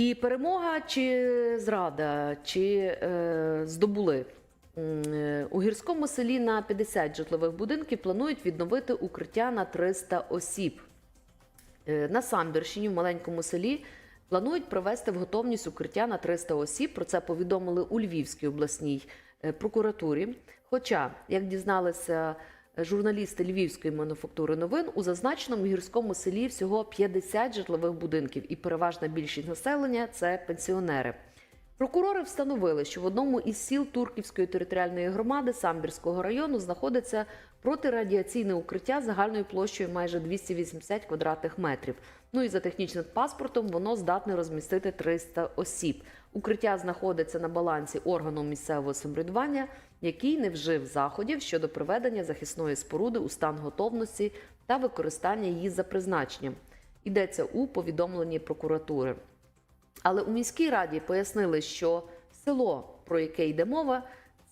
І перемога чи зрада, чи е, здобули. Е, У гірському селі на 50 житлових будинків планують відновити укриття на 300 осіб. Е, На Самбірщині в маленькому селі планують провести в готовність укриття на 300 осіб. Про це повідомили у Львівській обласній е, прокуратурі. Хоча, як дізналися журналісти Львівської мануфактури новин, у зазначеному гірському селі всього 50 житлових будинків, і переважна більшість населення це пенсіонери. Прокурори встановили, що в одному із сіл Турківської територіальної громади Самбірського району знаходиться протирадіаційне укриття загальною площею майже 280 квадратних метрів. Ну і за технічним паспортом воно здатне розмістити 300 осіб. Укриття знаходиться на балансі органу місцевого самоврядування, який не вжив заходів щодо приведення захисної споруди у стан готовності та використання її за призначенням. Йдеться у повідомленні прокуратури. Але у міській раді пояснили, що село, про яке йде мова,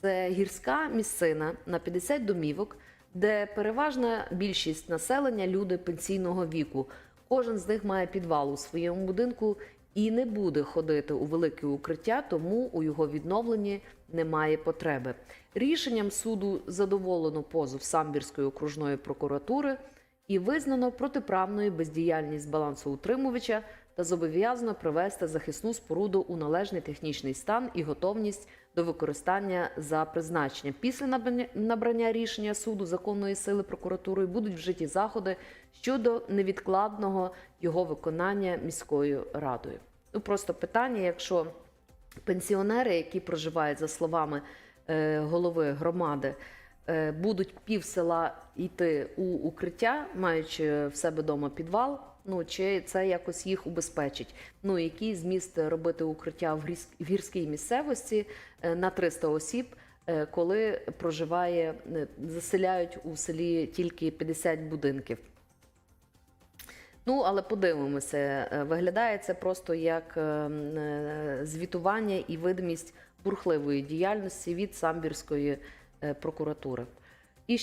це гірська місцина на 50 домівок, де переважна більшість населення люди пенсійного віку. Кожен з них має підвал у своєму будинку і не буде ходити у велике укриття, тому у його відновленні немає потреби. Рішенням суду задоволено позов Самбірської окружної прокуратури і визнано протиправною бездіяльність балансоутримувача та зобов'язано привести захисну споруду у належний технічний стан і готовність до використання за призначенням. Після набрання- рішення суду законної сили прокуратурою будуть вжиті заходи щодо невідкладного його виконання міською радою. Ну просто питання, якщо пенсіонери, які проживають за словами е, голови громади, е, будуть пів села йти у укриття, маючи в себе вдома підвал. Ну чи це якось їх убезпечить? Ну який зміст робити укриття в гірській місцевості е, на 300 осіб, е, коли проживає, е, заселяють у селі тільки 50 будинків? Ну, але подивимося, виглядає це просто як звітування і видимість бурхливої діяльності від самбірської прокуратури.